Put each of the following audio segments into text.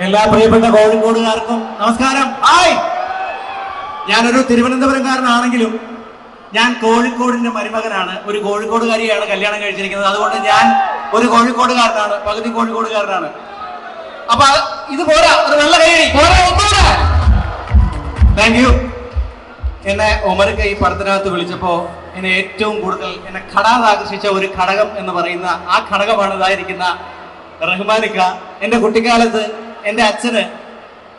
എല്ലാ പ്രിയപ്പെട്ട കോഴിക്കോടുകാർക്കും നമസ്കാരം. ഹായ്! ഞാനൊരു തിരുവനന്തപുരംകാരനാണെങ്കിലും ഞാൻ കോഴിക്കോടിന്റെ മരുമകനാണ്. ഒരു കോഴിക്കോടുകാരിയാണ് കല്യാണം കഴിച്ചിരിക്കുന്നത്. അതുകൊണ്ട് ഞാൻ ഒരു കോഴിക്കോടുകാരനാണ്. പകുതി കോഴിക്കോടുകാരനാണ്. അപ്പൊ ഇത് പോരാ. ഒരു വെള്ള കൈ താങ്ക് യു എന്നെ ഒമരക്ക ഈ പടത്തിനകത്ത് വിളിച്ചപ്പോ എന്നെ ഏറ്റവും കൂടുതൽ എന്നെ ഘടാതാകർഷിച്ച ഒരു ഘടകം എന്ന് പറയുന്ന ആ ഘടകമാണ് ഇതായിരിക്കുന്ന റഹ്മാനിക്ക. എന്റെ കുട്ടിക്കാലത്ത് എന്റെ അച്ഛന്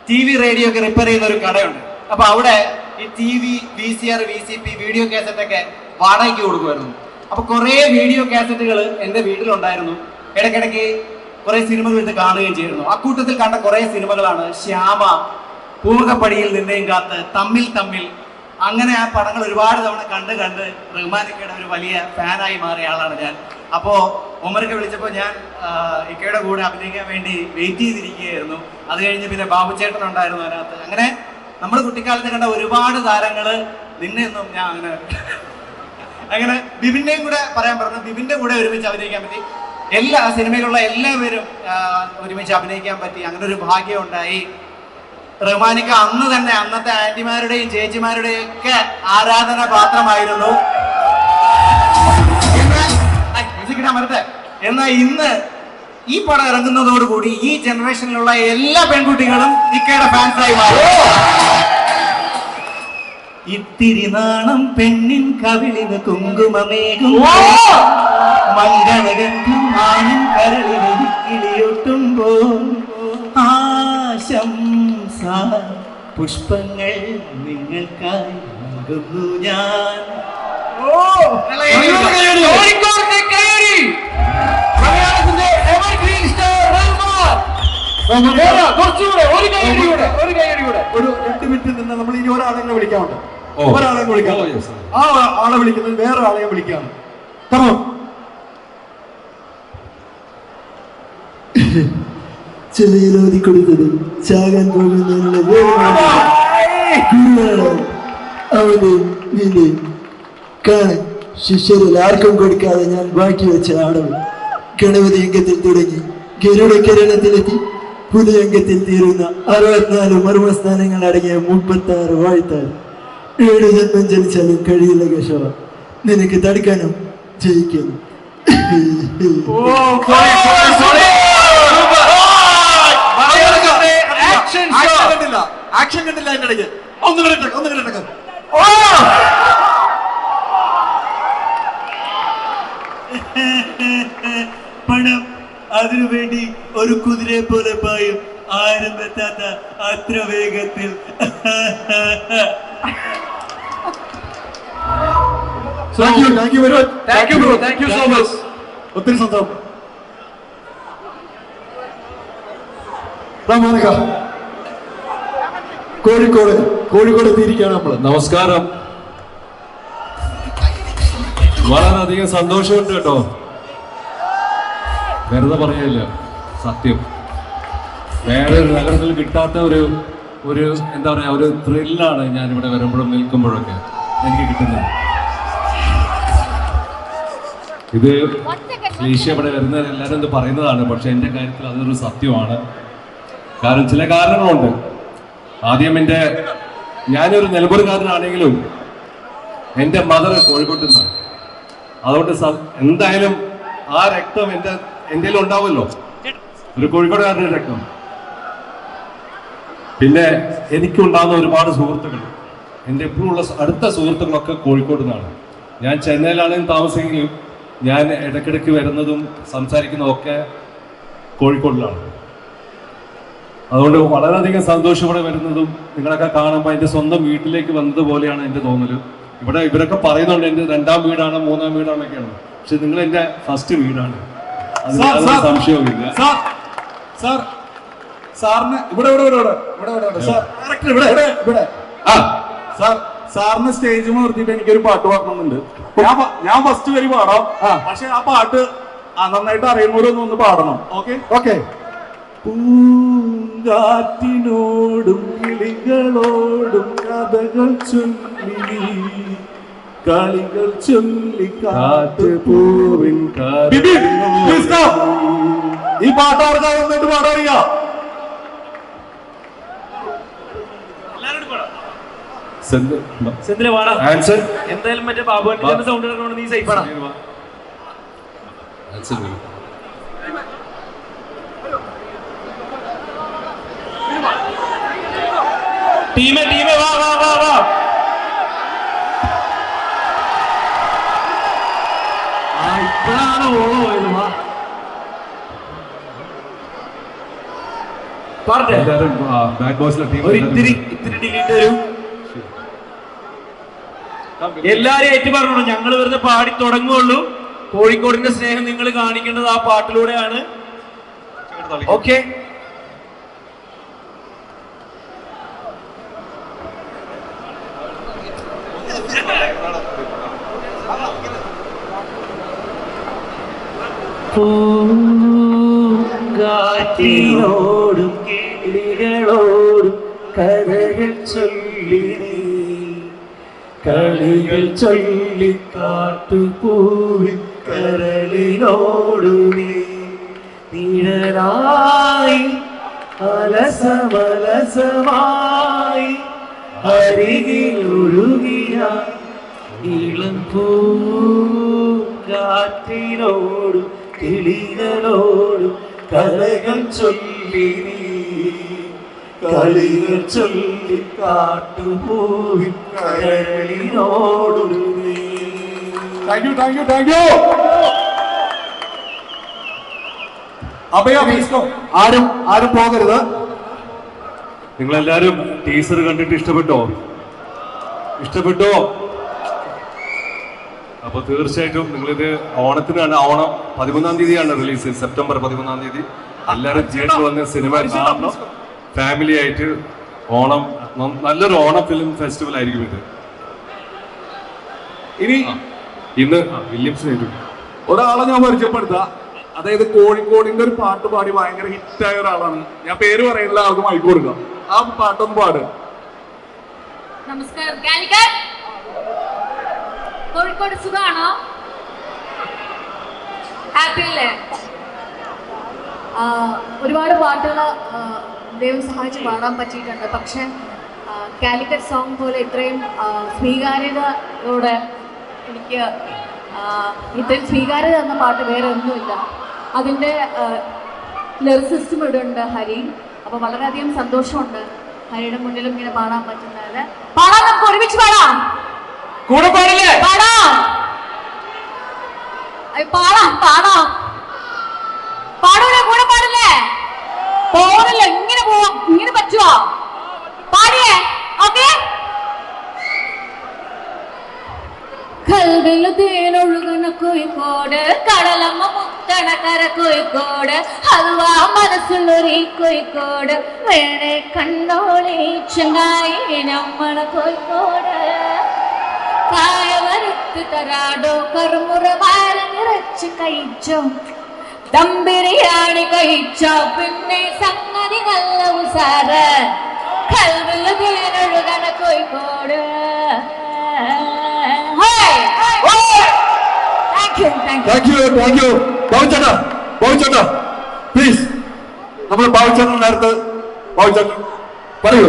ടി വി റേഡിയോ ഒക്കെ റിപ്പയർ ചെയ്യുന്ന ഒരു കടയുണ്ട്. അപ്പൊ അവിടെ ഈ T V V C R V C P video cassette ഒക്കെ വാടകയ്ക്ക് കൊടുക്കുമായിരുന്നു. അപ്പൊ കുറെ വീഡിയോ കാസറ്റുകൾ എന്റെ വീട്ടിലുണ്ടായിരുന്നു. ഇടയ്ക്കിടയ്ക്ക് കുറെ സിനിമകൾ ഇത് കാണുകയും ചെയ്തിരുന്നു. അക്കൂട്ടത്തിൽ കണ്ട കുറെ സിനിമകളാണ് ശ്യാമ പൂമുഖപ്പടിയിൽ നിന്നെയും കാത്ത് തമ്മിൽ തമ്മിൽ. അങ്ങനെ ആ പടങ്ങൾ ഒരുപാട് തവണ കണ്ട് കണ്ട് റഹ്മാനിക്കയുടെ ഒരു വലിയ ഫാനായി മാറിയ ആളാണ് ഞാൻ. അപ്പോ ഉമർക്ക് വിളിച്ചപ്പോൾ ഞാൻ ഇക്കയുടെ കൂടെ അഭിനയിക്കാൻ വേണ്ടി വെയിറ്റ് ചെയ്തിരിക്കുകയായിരുന്നു. അത് കഴിഞ്ഞ് പിന്നെ ബാബുചേട്ടൻ ഉണ്ടായിരുന്നു അതിനകത്ത്. അങ്ങനെ നമ്മൾ കുട്ടിക്കാലത്ത് കണ്ട ഒരുപാട് താരങ്ങൾ നിന്നെയൊന്നും ഞാൻ അങ്ങനെ അങ്ങനെ ബിബിന്റെയും കൂടെ പറയാൻ പറഞ്ഞു. ബിബിന്റെ കൂടെ ഒരുമിച്ച് അഭിനയിക്കാൻ പറ്റി. എല്ലാ സിനിമയിലുള്ള എല്ലാവരും ഒരുമിച്ച് അഭിനയിക്കാൻ പറ്റി. അങ്ങനെ ഒരു ഭാഗ്യം ഉണ്ടായി. റഹ്മാനിക്ക അന്ന് തന്നെ അന്നത്തെ ആന്റിമാരുടെയും ചേച്ചിമാരുടെയും ഒക്കെ ആരാധന പാത്രമായിരുന്നു ഇടാൻ വരട്ടെ. എന്നാൽ ഇന്ന് ഈ പടം ഇറങ്ങുന്നതോടുകൂടി ഈ ജനറേഷനിലുള്ള എല്ലാ പെൺകുട്ടികളും ഇക്കയുടെ ഫാൻസായി മാറും. ഇത്തിരി നാണം പെണ്ണിൻ കവിളിന് കുങ്കുമമേകും. മംഗളഗന്ധം ആണിൻ കരളിന് കിളിയൊട്ടുമ്പോൾ ആശംസ. പുഷ്പങ്ങൾ നിങ്ങൾക്കായി നൽകുന്നു ഞാൻ. ഓ! മലയാളത്തിന്റെ എവർഗ്രീൻ സ്റ്റാർ കുറച്ചുകൂടെ ഒരു കൈയടി കൂടെ ഒരു കൈയടി കൂടെ ഒരു രണ്ട് മിനിറ്റ് നിന്ന് നമ്മൾ ഇനി ഒരാളെ വിളിക്കാറുണ്ട്. ഒരാളെ വിളിക്കാം. ആ ആളെ വിളിക്കുന്നത് വേറെ ആളെ വിളിക്കാണ്. കമോ ചെലയിലോതി കൊടുത്തത് ചാകാൻ പോകുന്നതിനുള്ള അവന് നിന്നെ കാണാൻ ശിഷ്യരിൽ ആർക്കും കൊടുക്കാതെ ഞാൻ ബാക്കി വെച്ച ആടവ് ഗണപതി അംഗത്തിൽ തുടങ്ങി. ഗരുഡ കിരണത്തിലെത്തി പുതിയ അംഗത്തിൽ തീരുന്ന അറുപത്തിനാല് മർമ്മസ്ഥാനങ്ങൾ അടങ്ങിയ മുപ്പത്തി ആറ് വാഴ്ത്താറ് ഏഴ് ജന്മം ജനിച്ചാലും കഴിയില്ല കേശവ. നിനക്ക് തടുക്കാനും ജയിക്കാനും മലയാളത്തിന്റെ ആക്ഷൻ കണ്ടില്ല. ആക്ഷൻ കണ്ടില്ല അതിന്റെ ഇടയ്ക്ക് ഒന്ന് കണ്ടിട്ട് ഒന്ന് കണ്ടിട്ട് പണം അതിനുവേണ്ടി ഒരു കുതിരയെ പോലെ പായും. ആരും എത്താത്ത അത്ര വേഗത്തിൽ. ഒത്തിരി സന്തോഷം. കോഴിക്കോട് കോഴിക്കോട് എത്തിയിരിക്കുകയാണ് നമ്മൾ. നമസ്കാരം. വളരെയധികം സന്തോഷമുണ്ട് കേട്ടോ. വെറുതെ പറയില്ല. സത്യം. വേറെ ഒരു നഗരത്തിൽ കിട്ടാത്ത ഒരു ഒരു എന്താ പറയാ ഒരു ത്രില്ലാണ് ഞാൻ ഇവിടെ വരുമ്പോഴും നിൽക്കുമ്പോഴൊക്കെ എനിക്ക് കിട്ടുന്നത്. ഇത് ക്ലീശ ഇവിടെ വരുന്ന എല്ലാവരും ഇത് പറയുന്നതാണ് പക്ഷെ എന്റെ കാര്യത്തിൽ അതൊരു സത്യമാണ്. കാരണം ചില കാരണങ്ങളുണ്ട്. ആദ്യം എന്റെ ഞാനൊരു നിലമ്പൂർകാരനാണെങ്കിലും എന്റെ മദർ കോഴിക്കോട്ട് നിന്നാണ് അതുകൊണ്ട് എന്തായാലും ആ രക്തം എന്റെ എന്റെ ഉണ്ടാവുമല്ലോ. ഒരു കോഴിക്കോടുകാരന്റെ രക്തം. പിന്നെ എനിക്കുണ്ടാകുന്ന ഒരുപാട് സുഹൃത്തുക്കൾ. എന്റെ എപ്പോഴുള്ള ഉള്ള അടുത്ത സുഹൃത്തുക്കളൊക്കെ കോഴിക്കോട് നിന്നാണ്. ഞാൻ ചെന്നൈയിലാണെങ്കിലും താമസിക്കുകയും ഞാൻ ഇടയ്ക്കിടയ്ക്ക് വരുന്നതും സംസാരിക്കുന്നതും ഒക്കെ കോഴിക്കോടിലാണ്. അതുകൊണ്ട് വളരെയധികം സന്തോഷം ഇവിടെ വരുന്നതും നിങ്ങളൊക്കെ കാണുമ്പോൾ എന്റെ സ്വന്തം വീട്ടിലേക്ക് വന്നതുപോലെയാണ് എന്റെ തോന്നൽ. ഇവിടെ ഇവരൊക്കെ പറയുന്നുണ്ട് എന്റെ രണ്ടാം വീടാണ് മൂന്നാം വീടാണൊക്കെയാണ് പക്ഷെ നിങ്ങൾ എന്റെ ഫസ്റ്റ് വീടാണ്. സംശയവുമില്ല. സാർ സാറിന് ഇവിടെ ഇവിടെ ഇവിടെ ഇവിടെ ഇവിടെ ഇവിടെ ഇവിടെ. സാർ ഇവിടെ ഇവിടെ ഇവിടെ. ആ. സാർ സാറിന് സ്റ്റേജ് നിർത്തിയിട്ട് എനിക്കൊരു പാട്ട് പാടണമെന്നുണ്ട്. ഞാൻ ഫസ്റ്റ് വരി പാടാം. പക്ഷെ ആ പാട്ട് നന്നായിട്ട് അറിയുന്നവരൊന്നും ഒന്ന് പാടണം. ഓക്കെ? ഓക്കെ. പൂങ്കാറ്റിനോടും കിളികളോടും കഥകൾ ചൊല്ലി കളികൾ ചൊല്ലി കാറ്റ് ഈ പാട്ട് ആർക്കാ ആൻസർ? എന്തായാലും മറ്റേ ബാബു സൗണ്ട് നീ സൈഫാടാ ആൻസർ ടീമേ ടീമേ വാ വാ വാ വാ. ടീം ഇത്തിരി ഇത്തിരി ഡിലീറ്റ് വരും എല്ലാരും ഞങ്ങൾ വെറുതെ പാടി തുടങ്ങുള്ളൂ കോഴിക്കോടിന്റെ സ്നേഹം നിങ്ങൾ കാണിക്കേണ്ടത് ആ പാട്ടിലൂടെയാണ്. ഓക്കെ. കാറ്റിനോടും കളികൾ ചൊല്ലി കാട്ടുപൂവിൻ കരളിനോടു നീ. നിഴലായി അലസമലസമായി അരികിൽ ഒഴുകിയ ഇളം പൂക്കാറ്റിനോടും കിളികളോടും കഥകൾ ചൊല്ലി നീ. കളികൾ ചൊല്ലി കാട്ടുപോയി കരളിനോടു thank you thank you thank you Abhaya ആരും ആരും പോകരുത്. നിങ്ങൾ എല്ലാരും ടീസർ കണ്ടിട്ട് ഇഷ്ടപ്പെട്ടോ? ഇഷ്ടപ്പെട്ടോ? അപ്പൊ തീർച്ചയായിട്ടും നിങ്ങളിത് ഓണത്തിനാണ് ഓണം പതിമൂന്നാം തീയതിയാണ് റിലീസ് സെപ്റ്റംബർ പതിമൂന്നാം തീയതി. എല്ലാവരും തിയേറ്ററിൽ വന്ന് സിനിമ കാണണം. ഫാമിലി ആയിട്ട് ഓണം നല്ലൊരു ഓണ ഫിലിം ഫെസ്റ്റിവൽ ആയിരിക്കും ഇത്. ഇനി ഇന്ന് വില്യംസ് ഒരാളെ ഞാൻ പരിചയപ്പെടുത്താം. അതായത് കോഴിക്കോടിന്റെ ഒരു പാട്ട് പാടി ഭയങ്കര ഹിറ്റായ ഒരാളാണ്. ഞാൻ പേര് പറയുന്നില്ല ആൾക്ക് മൈക്ക് കൊടുക്കാം. ആ പാട്ടൊന്ന് പാട്. നമസ്കാരം. കാലിക്കറ്റ്? കോഴിക്കോട് സുഖാണോ ഹാപ്പി അല്ലേ? ആ, ഒരുപാട് പാട്ടുകൾ ദൈവം സഹായിച്ച് പാടാൻ പറ്റിയിട്ടുണ്ട്. പക്ഷെ കാലിക്കറ്റ് സോങ് പോലെ ഇത്രയും സ്വീകാര്യതയോടെ എനിക്ക് ഇത്രയും സ്വീകാര്യത എന്ന പാട്ട് വേറെ ഒന്നുമില്ല. അതിന്റെ ലിറിസിസ്റ്റും ഇവിടെ ഉണ്ട് ഹരി. അപ്പോൾ വളരെയധികം സന്തോഷമുണ്ട് ഹരിയുടെ മുന്നിലും ഇങ്ങനെ പാടാൻ പറ്റുന്നത് പാടാം നമുക്ക് ഒരുമിച്ച് പാടാം. കൂടെ പാടില്ലേ? പാടാം. അയ്യ, പാടാം പാടാം. പാടൂലെ കൂടെ പാടില്ലേ? പോരല്ല ഇങ്ങനെ പറ്റുമോ പാടിയേ ഓക്കെ? കൽവിൽ തേനൊഴുകുന്ന കടലമ്മ മുത്തണ കര കോഴിക്കോട് അതുവാ മനസ്സുള്ളൊരു കോഴിക്കോട് വേണേ കണ്ടോളി ചങ്ങായി നമ്മളെ കോഴിക്കോട്. കായവരുത്ത് തരാടോ കറുമുറ വാര നിറച്ച് കഴിച്ചോ. ദം ബിരിയാണി കഴിച്ചോ പിന്നെ സംഗതി നല്ല ഉസാറ് കൽവിൽ തേനൊഴുകണ Kozhikode thank you thank you thank you thank you ബാബുച്ചേട്ടാ ബാബുച്ചേട്ടാ പ്ലീസ് നമ്മൾ ബാബുച്ചേട്ടന്റെ അടുത്ത് ബാബുച്ചേട്ടൻ പറയൂ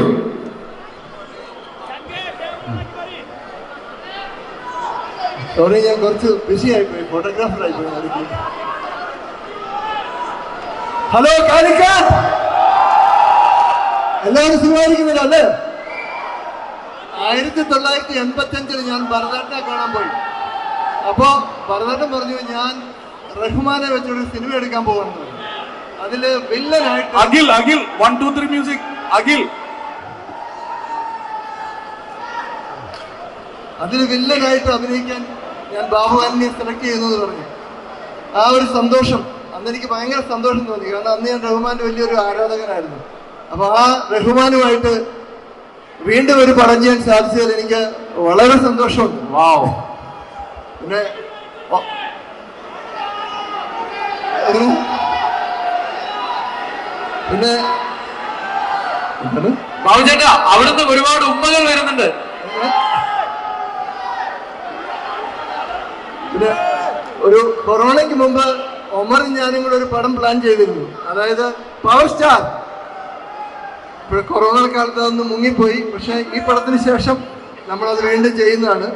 സോറി ഞാൻ കുറച്ച് ബിസി ആയിപ്പോയി ഫോട്ടോഗ്രാഫർ ആയിപ്പോയി അടുത്ത് ഹലോ കാലിക്കാറ്റ് എല്ലാവരും സുഖമായിരിക്കുന്നില്ല അല്ലേ? ആയിരത്തി തൊള്ളായിരത്തി എൺപത്തി അഞ്ചിൽ ഞാൻ ഭരതനാട്യം കാണാൻ പോയി. അപ്പോ ഭരതനാട്യം പറഞ്ഞു ഞാൻ റഹ്മാനെ വെച്ചൊരു സിനിമ എടുക്കാൻ പോകുന്നു. അതിൽ വില്ലനായിട്ട് Akhil Akhil one two three music Akhil. അതിൽ വില്ലനായിട്ട് അഭിനയിക്കാൻ ഞാൻ ബാബുവാലിനെ സെലക്ട് ചെയ്യുന്നു എന്ന് പറഞ്ഞു. ആ ഒരു സന്തോഷം. അന്ന് എനിക്ക് ഭയങ്കര സന്തോഷം തോന്നി. കാരണം അന്ന് ഞാൻ റഹ്മാന്റെ വലിയൊരു ആരാധകനായിരുന്നു. അപ്പൊ ആ റഹ്മാനുമായിട്ട് വീണ്ടും ഒരു പടം ചെയ്യാൻ സാധിച്ചതിൽ എനിക്ക് വളരെ സന്തോഷമുണ്ട്. വാവ്. പിന്നെ? പിന്നെ ബാബുചേട്ടാ അവിടുന്ന് ഒരുപാട് ഉമ്മകൾ വരുന്നുണ്ട്. പിന്നെ ഒരു കൊറോണയ്ക്ക് മുമ്പ് ഒമറും ഞാനും കൂടെ ഒരു പടം പ്ലാൻ ചെയ്തിരുന്നു. അതായത് പവർ സ്റ്റാർ ഇപ്പോൾ കൊറോണ കാലത്ത് അതൊന്ന് മുങ്ങിപ്പോയി. പക്ഷേ ഈ പടത്തിന് ശേഷം നമ്മളത് വീണ്ടും ചെയ്യുന്നതാണ്.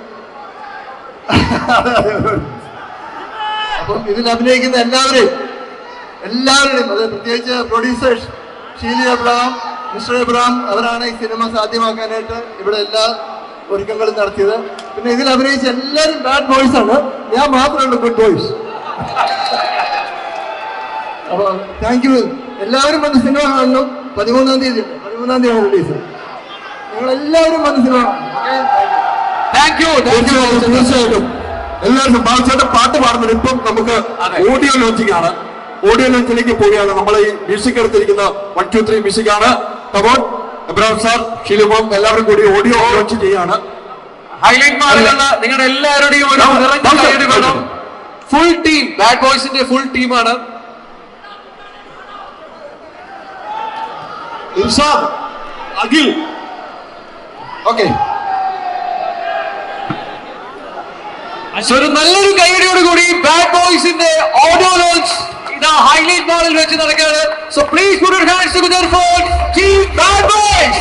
അപ്പം ഇതിൽ അഭിനയിക്കുന്ന എല്ലാവരെയും എല്ലാവരുടെയും അത് പ്രത്യേകിച്ച് producers Sheeli Abraham mister Abraham അവരാണ് ഈ സിനിമ സാധ്യമാക്കാനായിട്ട് ഇവിടെ എല്ലാ ഒരുക്കങ്ങളും നടത്തിയത്. പിന്നെ ഇതിൽ അഭിനയിച്ച എല്ലാവരും ബാഡ് ബോയ്സ് ആണ്. ഞാൻ മാത്രമേ ഗുഡ് ബോയ്സ് അപ്പോൾ താങ്ക് യു എല്ലാവരും വന്ന് സിനിമ കാണണം. പതിമൂന്നാം തീയതി പതിമൂന്നാം തീയതി റിലീസ് നിങ്ങൾ എല്ലാവരും വന്ന് സിനിമ താങ്ക് യു തീർച്ചയായിട്ടും തീർച്ചയായിട്ടും. എല്ലാവരും ബാബുചേട്ടൻ പാട്ട് പാടുന്നത് ഇപ്പം നമുക്ക് ഓഡിയോ ലോഞ്ചിങ് ആണ്. ഓഡിയോ ലോഞ്ചിലേക്ക് പോവുകയാണ്. നമ്മൾ ഈ മ്യൂസിക് എടുത്തിരിക്കുന്ന വൺ ടു ത്രീ മ്യൂസിക് ആണ്. കബോൺ എബ്രാം സാർ ഷിലിമോം എല്ലാവരും കൂടി ഓഡിയോ ലോഞ്ച് ചെയ്യാണ്. ഹൈലൈറ്റ് മാറിലുള്ള നിങ്ങളുടെ എല്ലാവരുടെയും ഒരു നിറഞ്ഞ വേണം ഫുൾ ടീം ബാഡ് ബോയ്സിന്റെ ഫുൾ ടീമാണ് ഇർഷാദ് അഖിൽ. ഓക്കെ So, ഒരു നല്ലൊരു കൈയടിയോട് കൂടി ബാഡ് ബോയ്സിന്റെ ഓഡിയോ ലോഞ്ച് ഇതാ ഹൈലൈറ്റ് മോഡൽ വെച്ച് നടക്കുകയാണ്. So please put your hands together for team bad boys.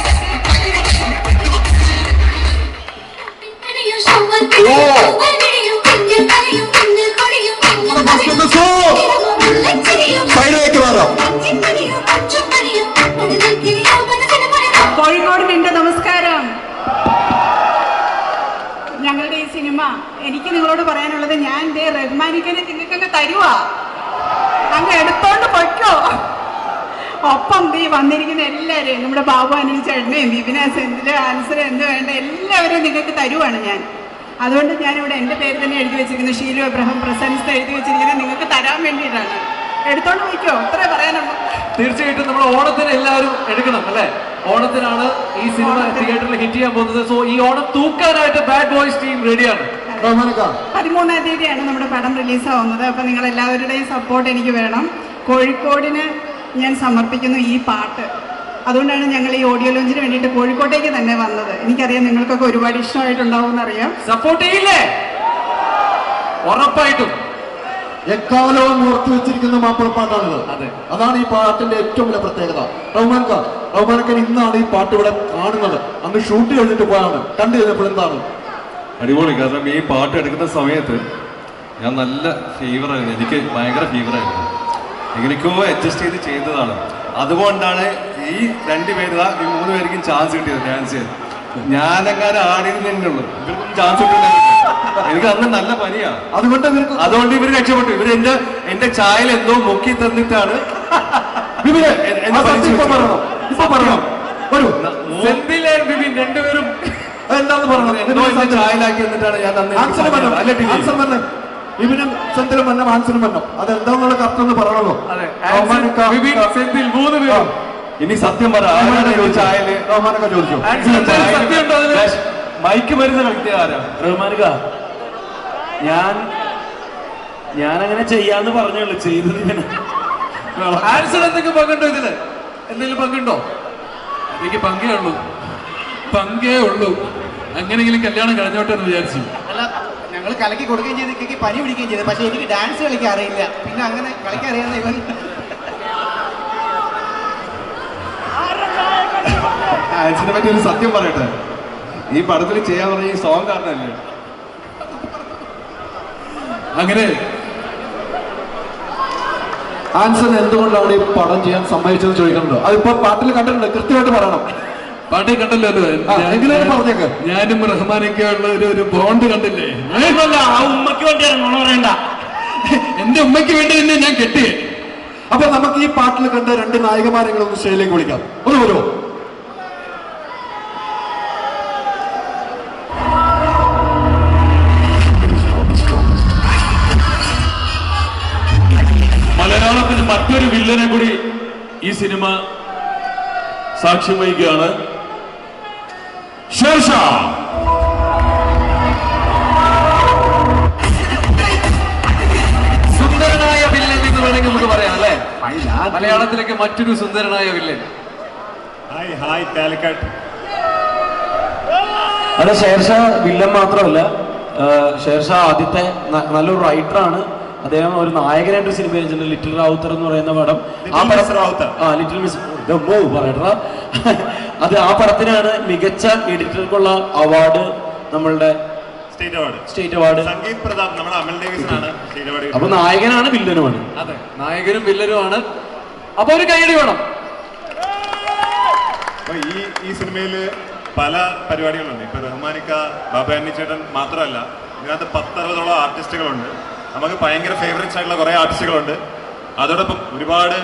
സൈഡിലേക്ക് മാറാം കോഴിക്കോടിനുണ്ട് നമസ്കാരം. ഞങ്ങളുടെ ഈ സിനിമ എനിക്ക് നിങ്ങളോട് പറയാനുള്ളത് ഞാൻ ദേ റഹ്മാനിക്കനെ നിങ്ങൾക്കങ്ങ് തരുവാ. അങ്ങ് എടുത്തോണ്ട് പൊയ്ക്കോ. ഒപ്പം ഈ വന്നിരിക്കുന്ന എല്ലാവരെയും നമ്മുടെ ബാബു അനിൽ ചേട്ടനെയും വിപിന സെന്തിൽ ആൻസർ എന്ത് വേണ്ട എല്ലാവരെയും നിങ്ങൾക്ക് തരുവാണ് ഞാൻ. അതുകൊണ്ട് ഞാനിവിടെ എന്റെ പേര് തന്നെ എഴുതി വെച്ചിരിക്കുന്നത് ഷീലു അബ്രഹാം പ്രസൻസ് എഴുതി വെച്ചിരിക്കുന്നത് നിങ്ങൾക്ക് തരാൻ വേണ്ടിയിട്ടാണ്. എടുത്തോണ്ട് പോയിക്കോ. അത്രേ പറയാനുള്ളൂ. തീർച്ചയായിട്ടും നമ്മൾ ഓണത്തിന് എല്ലാവരും എടുക്കണം അല്ലേ? ഓണത്തിനാണ് ഈ സിനിമ തിയേറ്ററിൽ ഹിറ്റ് ചെയ്യാൻ പോകുന്നത്. സോ ഈ ഓണം തൂക്കാനായിട്ട് ബാഡ് ബോയ്സ് ടീം റെഡിയാണ് പതിമൂന്നാം തീയതിയാണ് നമ്മുടെ പടം റിലീസാവുന്നത്. അപ്പൊ നിങ്ങൾ എല്ലാവരുടെയും സപ്പോർട്ട് എനിക്ക് വേണം. കോഴിക്കോടിന് ഞാൻ സമർപ്പിക്കുന്നു ഈ പാട്ട്. അതുകൊണ്ടാണ് ഞങ്ങൾ ഈ ഓഡിയോ ലോഞ്ചിന് വേണ്ടിയിട്ട് കോഴിക്കോട്ടേക്ക് തന്നെ വന്നത്. എനിക്കറിയാം നിങ്ങൾക്കൊക്കെ ഒരുപാട് ഇഷ്ടമായിട്ടുണ്ടാവും എന്നറിയാം. സപ്പോർട്ട് ചെയ്യില്ലേ? ഉറപ്പായിട്ടും. എക്കാലവും ഓർത്തു വെച്ചിരിക്കുന്ന മാപ്പിളപ്പാട്ടാണിത് അതെ. അതാണ് ഈ പാട്ടിന്റെ ഏറ്റവും വലിയ പ്രത്യേകത. റഹ്മാൻക റഹ്മാൻഖാൻ ഇന്നാണ് ഈ പാട്ട് ഇവിടെ കാണുന്നത്. അന്ന് ഷൂട്ട് കഴിഞ്ഞിട്ട് പോയാണ്. കണ്ടു കഴിഞ്ഞപ്പോൾ എന്താണ്? അടിപൊളി. കാരണം ഈ പാട്ട് എടുക്കുന്ന സമയത്ത് ഞാൻ നല്ല ഫീവറായിരുന്നു എനിക്ക് ഭയങ്കര ഫീവറായിരുന്നു എങ്ങനെയൊക്കെയോ അഡ്ജസ്റ്റ് ചെയ്ത് ചെയ്തതാണ്. അതുകൊണ്ടാണ് ഈ രണ്ട് പേര് ഈ മൂന്ന് പേർക്കും ചാൻസ് കിട്ടിയത് ഡാൻസ് ചെയ്യാൻ. ഞാനെങ്ങാനും ആടിയിരുന്നുള്ളൂ ഇവർക്കും ചാൻസ് കിട്ടില്ല എനിക്ക് അന്ന് നല്ല പനിയാ. അതുകൊണ്ട് ഇവർക്ക് അതുകൊണ്ട് ഇവർ രക്ഷപ്പെട്ടു. ഇവർ എന്റെ എന്റെ ചായൽ എന്തോ മുക്കി തന്നിട്ടാണ് രണ്ടുപേരും എന്താന്ന് പറയണം ചായലാക്കി എന്നിട്ടാണ് ഞാൻ. അല്ല സെന്തിലും ആൻസറും അതെന്താന്നുള്ള കറക്റ്റ് ഒന്ന് പറയണല്ലോ മൂന്ന് പേരും. ഇനി സത്യം പറ റഹ്മാനൊക്കെ ചോദിച്ചു? മൈക്ക് മരുന്ന് വ്യക്തി ആരാ? റഹ്മാനുക. ഞാൻ ഞാൻ അങ്ങനെ ചെയ്യാന്ന് പറഞ്ഞുള്ളൂ ചെയ്തത് ആൻസർ എന്തെങ്കിലും പങ്കുണ്ടോ ഇതിൽ? എന്തെങ്കിലും പങ്കുണ്ടോ? എനിക്ക് പങ്കേ ഉള്ളൂ. പങ്കേ ഉള്ളൂ. അങ്ങനെയെങ്കിലും കല്യാണം കഴിഞ്ഞോട്ടെ എന്ന് വിചാരിച്ചു. അല്ല ഞങ്ങൾ കലക്കി കൊടുക്കുകയും ചെയ്ത് പനി പിടിക്കുകയും ചെയ്തു. പക്ഷെ എനിക്ക് ഡാൻസ് കളിക്കാൻ അറിയില്ല. പിന്നെ അങ്ങനെ കളിക്കാൻ അറിയാവുന്ന ഇവൻ ആൻസിനെ പറ്റി ഒരു സത്യം പറയട്ടെ? ഈ പടത്തിൽ ചെയ്യാൻ പറഞ്ഞ ഈ സോങ് കാരണല്ലേ അങ്ങനെ ആൻസൺ എന്തുകൊണ്ടാണ് ഈ പടം ചെയ്യാൻ സമ്മതിച്ചത് ചോദിക്കുന്നുണ്ടോ അതിപ്പോ പാട്ടിൽ കണ്ടിട്ടുണ്ട് കൃത്യമായിട്ട് പറയണം. പാട്ടിൽ കണ്ടല്ലോ പറഞ്ഞേക്ക്. ഞാനും റഹ്മാനൊക്കെ ഉള്ള ഒരു ബോണ്ട് കണ്ടില്ലേ? ആ ഉമ്മക്ക് വേണ്ടിയാണ് പറയണ്ട. എന്റെ ഉമ്മയ്ക്ക് വേണ്ടി തന്നെ ഞാൻ കെട്ടിയേ. അപ്പൊ നമുക്ക് ഈ പാട്ടിൽ കണ്ട രണ്ട് നായകമാരെങ്കിലും ഒന്ന് സ്റ്റേജിലേക്ക് വിളിക്കാം. ഒന്ന് വരുമോ ഈ സിനിമ സാക്ഷ്യം വഹിക്കുകയാണ്. ശേഷം സുന്ദരനായ വില്ലൻ എന്ന് വേണമെങ്കിൽ നമുക്ക് പറയാം അല്ലേ? മലയാളത്തിലേക്ക് മറ്റൊരു സുന്ദരനായ വില്ലൻ. Hi hi Calicut. അല്ല ഷേർഷാ വില്ലൻ മാത്രമല്ല ഷേർഷാ ആദ്യത്തെ നല്ലൊരു റൈറ്ററാണ് അദ്ദേഹം ഒരു നായകനായിട്ട് സിനിമ ചെയ്തിട്ടുണ്ട് ലിറ്റിൽ റാവുത്തർ എന്ന് പറയുന്ന പടം. ആ പടം റാവുത്തർ. ആ ലിറ്റിൽ മിസ് മോ പറയട്ടാ. അത് ആ പടത്തിനാണ് മികച്ച എഡിറ്റർക്കുള്ള അവാർഡ് നമ്മളുടെ state award state award Sangeeth Prathap നമ്മുടെ അമൽ ഡേവിസിനാണ് സ്റ്റേറ്റ് അവാർഡ് അപ്പൊ നായകനാണ് വില്ലനുമാണ്. അതെ നായകനും വില്ലനുമാണ്. അപ്പൊ ഒരു കൈയടി വേണം. ഈ ഈ സിനിമയിൽ പല പരിപാടികളുണ്ട്. ഇപ്പൊ റഹ്മാനിക്ക ബാബാനി ചേട്ടൻ മാത്രമല്ല ഇതിനകത്ത് പത്തറുപതോളം ആർട്ടിസ്റ്റുകളുണ്ട് നമുക്ക് ഭയങ്കര ഫേവറേറ്റ്സ് ആയിട്ടുള്ള കുറേ ആർട്ടിസ്റ്റുകളുണ്ട് അതോടൊപ്പം ഒരുപാട്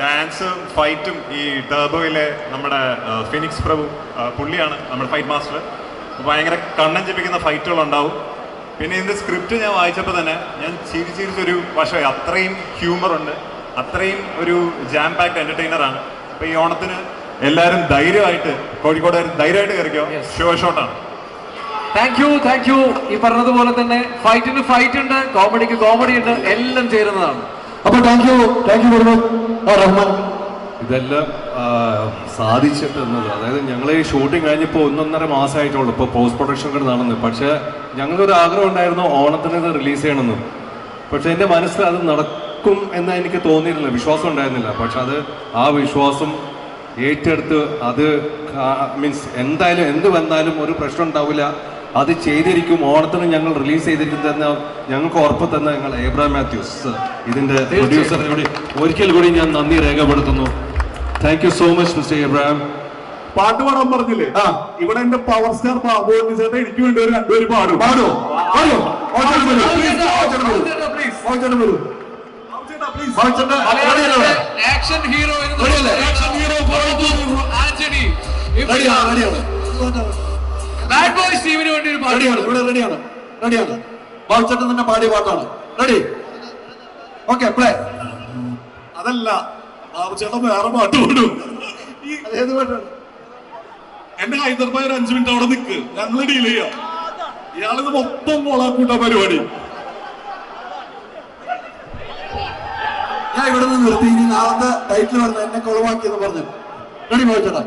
ഡാൻസും ഫൈറ്റും ഈ ടർബോയിലെ നമ്മുടെ ഫിനിക്സ് പ്രഭു പുള്ളിയാണ് നമ്മുടെ ഫൈറ്റ് മാസ്റ്റർ ഭയങ്കര കണ്ണഞ്ചിപ്പിക്കുന്ന ഫൈറ്റുകളുണ്ടാവും പിന്നെ ഇതിന്റെ സ്ക്രിപ്റ്റ് ഞാൻ വായിച്ചപ്പോൾ തന്നെ ഞാൻ ചിരി ചിരിച്ചൊരു വശമായി അത്രയും ഹ്യൂമറുണ്ട് അത്രയും ഒരു ജാം പാക്ഡ് എന്റർടൈനർ ആണ്. അപ്പൊ ഈ ഓണത്തിന് എല്ലാവരും ധൈര്യമായിട്ട് കോഴിക്കോട് ധൈര്യമായിട്ട് കയറിക്കോ? ഷോ ഷോട്ടാണ് താങ്ക് യു താങ്ക് യു ഈ പറഞ്ഞതുപോലെ തന്നെ ഫൈറ്റിന് ഫൈറ്റ് ഉണ്ട് കോമഡിക്ക് കോമഡി ഉണ്ട് എല്ലാം ചേരുന്നതാണ്. അപ്പൊ thank you thank you very much Rahman. ഇതെല്ലാം ആ, സാധിച്ചിട്ടുള്ളത് അതായത് ഞങ്ങൾ ഈ ഷൂട്ടിംഗ് കഴിഞ്ഞപ്പോൾ ഒന്നൊന്നര മാസമായിട്ടുള്ളൂ ഇപ്പോൾ പോസ്റ്റ് പ്രൊഡക്ഷൻ കൂടെ നടന്നു പക്ഷേ ഞങ്ങൾക്കൊരു ആഗ്രഹം ഉണ്ടായിരുന്നു ഓണത്തിന് ഇത് റിലീസ് ചെയ്യണമെന്ന്. പക്ഷേ എന്റെ മനസ്സിൽ അത് നടക്കും എന്ന് എനിക്ക് തോന്നിയിരുന്നില്ല. വിശ്വാസം ഉണ്ടായിരുന്നില്ല. പക്ഷെ അത് ആ വിശ്വാസം ഏറ്റെടുത്ത് അത് മീൻസ് എന്തായാലും എന്ത് വന്നാലും ഒരു പ്രശ്നം ഉണ്ടാവില്ല. അത് ചെയ്തിരിക്കും ഓണത്തിന് ഞങ്ങൾ റിലീസ് ചെയ്തിട്ട് തന്നെ ഞങ്ങൾക്ക് ഉറപ്പ് തന്ന ഞങ്ങൾ ഏബ്രാം മാത്യൂസ് ഇതിന്റെ പ്രൊഡ്യൂസറെ കൂടി ഒരിക്കൽ കൂടി ഞാൻ നന്ദി രേഖപ്പെടുത്തുന്നു. Thank you so much mister Abraham പാട്ട് പാടാൻ പറഞ്ഞില്ലേ? ആ. ഇവിടെ എന്റെ പവർ സ്റ്റാർ ബാബു ചേട്ടൻ എനിക്ക് വേണ്ടി ഒരു രണ്ടുപേര് പാടും. പാടോ? പാടോ. ആക്ഷൻ ഹീറോ റെഡിയല്ലേ? Action hero Antony. റെഡിയാണ് റെഡിയാണ് ബാഡ് ബോയ്സ് ടീമിന് വേണ്ടി ഒരു പാട്ട് റെഡിയാണ് ഇവിടെ റെഡിയാണ് റെഡിയാണ് ബാബുച്ചേട്ടൻ തന്നെ പാടിയ പാട്ടാണ്. റെഡി ഓക്കെ പ്ലേ അതല്ല ബാബു ചേട്ടൻ വേറെ പാട്ട് പാടും. ഏത് പാട്ടാണ്? എന്റെ ഹൈദരാബാദ് ഒരു അഞ്ചു മിനിറ്റ് അവിടെ നിൽക്ക് ഞങ്ങൾ ഡീൽ ചെയ്യാം. ഇയാളിത് മൊത്തം കൊളാക്കൂട്ട പരിപാടി. ഞാൻ ഇവിടെ നിന്ന് നിർത്തി ഇനി നാളത്തെ ടൈറ്റിൽ പറഞ്ഞ എന്നെ കൊളവാക്കിയെന്ന് പറഞ്ഞു. റെഡി ബാബുച്ചേട്ടാ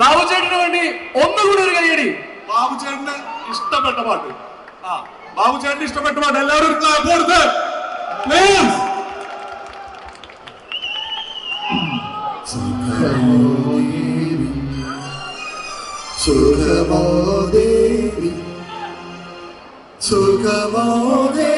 ബാബു ചേട്ടന് വേണ്ടി ഒന്നുകൂടി ഒരു കൈയടി ബാബു ചേട്ടന് ഇഷ്ടപ്പെട്ട പാട്ട്. ആ ബാബു ചേട്ടന് ഇഷ്ടപ്പെട്ട പാട്ട്. എല്ലാവരും കൊടുത്ത് clap കൊടുത്ത്. ദേവി? സുഖമോദേവി സുഖമോദേവി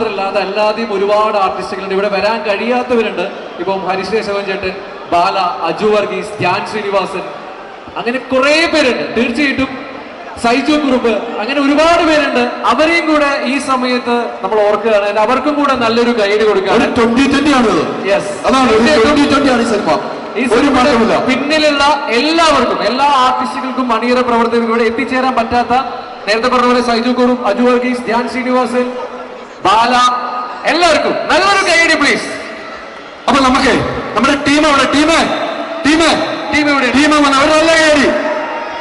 മാത്രമല്ല അല്ലാതെയും ഒരുപാട് ആർട്ടിസ്റ്റുകളുണ്ട്. ഇവിടെ വരാൻ കഴിയാത്തവരുണ്ട്. ഇപ്പം ഹരിശ്രീ ശവൻ ചേട്ടൻ ബാല അജു വർഗീസ് ധ്യാൻ ശ്രീനിവാസൻ അങ്ങനെ കുറേ പേരുണ്ട്. തീർച്ചയായിട്ടും സൈജു ഗ്രൂപ്പ് അങ്ങനെ ഒരുപാട് പേരുണ്ട്. അവരെയും കൂടെ ഈ സമയത്ത് നമ്മൾ ഓർക്കുകയാണ്. അവർക്കും കൂടെ നല്ലൊരു ഗൈഡ് കൊടുക്കുകയാണ്. ട്വന്റി ട്വന്റി ആണ്. യെസ് അതാണ് ട്വന്റി ട്വന്റി ആണ് ഈ സിനിമ. ഈ ഒരു മാറ്റമില്ല സിനിമയുടെ പിന്നിലുള്ള എല്ലാവർക്കും എല്ലാ ആർട്ടിസ്റ്റുകൾക്കും മണിയറ പ്രവർത്തകർക്കും ഇവിടെ എത്തിച്ചേരാൻ പറ്റാത്ത നേരത്തെ പറഞ്ഞ പോലെ സൈജു കുറും അജു വർഗീസ് ധ്യാൻ ശ്രീനിവാസൻ ബാല എല്ലാവർക്കും നല്ലൊരു കൈയടി പ്ലീസ് അപ്പൊ നമുക്ക് നമ്മുടെ ടീം അവിടെ ടീം ടീം ടീം എവിടെ? ടീം വന്ന അവർ നല്ല കൈയടി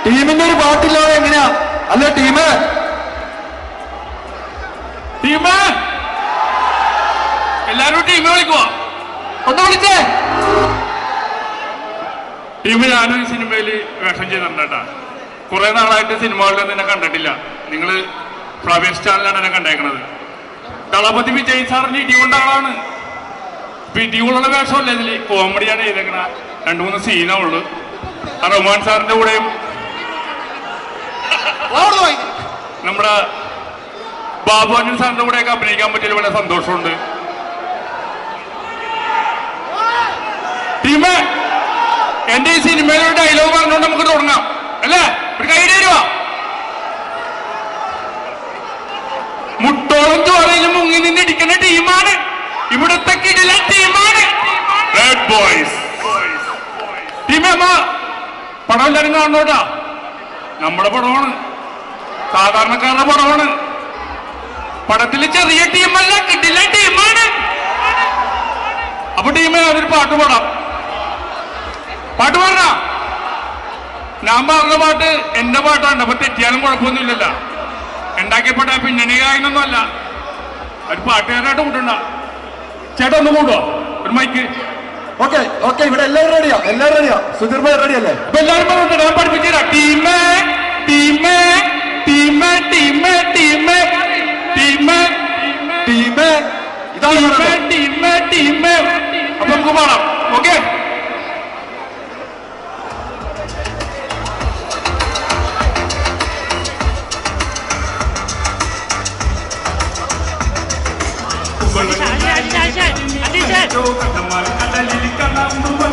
ടീമിന്റെ ഒരു പാട്ടില്ലാതെ എങ്ങനെയാ? അല്ല ടീം ടീമ് എല്ലാരും ടീം വിളിക്കുവോ? ഒന്ന് വിളിച്ചേ. ടീം ഞാനും ഈ സിനിമയിൽ വേഷം ചെയ്തിട്ടുണ്ടാ കേട്ടാ. കുറെ നാളായിട്ട് സിനിമകളിൽ നിന്നെ കണ്ടിട്ടില്ല. നിങ്ങൾ പ്രവേശ് ചാനലാണ് എന്നെ കണ്ടേക്കണത്. ദളപതി വിജയ് സാറിന് ഇടികൊണ്ട ആളാണ്. ഇപ്പൊ ഇടികൊള്ളുള്ള വേഷമല്ല ഇതിൽ? കോമഡിയാണ് ചെയ്തേക്കണ. രണ്ടു മൂന്ന് സീനേ ഉള്ളു. ആ റഹ്മാൻ സാറിന്റെ കൂടെയും. നമ്മുടെ ബാബു അനിൽ സാറിന്റെ കൂടെയൊക്കെ അഭിനയിക്കാൻ പറ്റിയ വളരെ സന്തോഷമുണ്ട്. ടീമേ എന്റെ ഈ സിനിമയിലൊരു ഡയലോഗ് പറഞ്ഞുകൊണ്ട് നമുക്ക് തുടങ്ങാം. അല്ലേ? ഒരു കൈ തരുവാ മുട്ടോളം ചോറയിലും ഇടിക്കുന്ന ടീമാണ്. ഇവിടുത്തെ കിടില ടീമാണ്. പടം എല്ലാരും കാണണോട്ടാ നമ്മുടെ പടമാണ്. സാധാരണക്കാരുടെ പടമാണ്. പടത്തിൽ ചെറിയ ടീമല്ല കിടില ടീമാണ്. അപ്പൊ ടീമേ അതൊരു പാട്ട് പാടാം. പാട്ട് പറഞ്ഞ ഞാൻ പറഞ്ഞ പാട്ട് എന്റെ പാട്ടാണ്. അപ്പൊ തെറ്റിയാലും കുഴപ്പമൊന്നുമില്ലല്ലോ. ഉണ്ടാക്കിയപ്പെട്ട പിന്നണി ഗായനൊന്നും അല്ല ഒരു പാട്ടുകാരായിട്ട് കൂട്ടണ്ട ചേട്ടാ ഒന്ന് കൂടുവോ ഒരു മൈക്ക്. ഓക്കെ ഓക്കെ ഇവിടെ എല്ലാവരും റെഡിയാ എല്ലാവരും റെഡിയാ സുധീർ ഭായ് റെഡി അല്ലേ? അപ്പൊ എല്ലാവരും പറഞ്ഞിട്ട് ഞാൻ പഠിപ്പിച്ചുതരാം ടീമേ ടീമേ ടീമേ ടീമേ ടീമേ ടീമേ ഇതാണ് ടീമേ പറയണ്ടത്. ടീമേ ടീമേ. അപ്പൊ നമുക്ക് പാടാം. Okay? joga, tamar, adalili, kanam, nuba.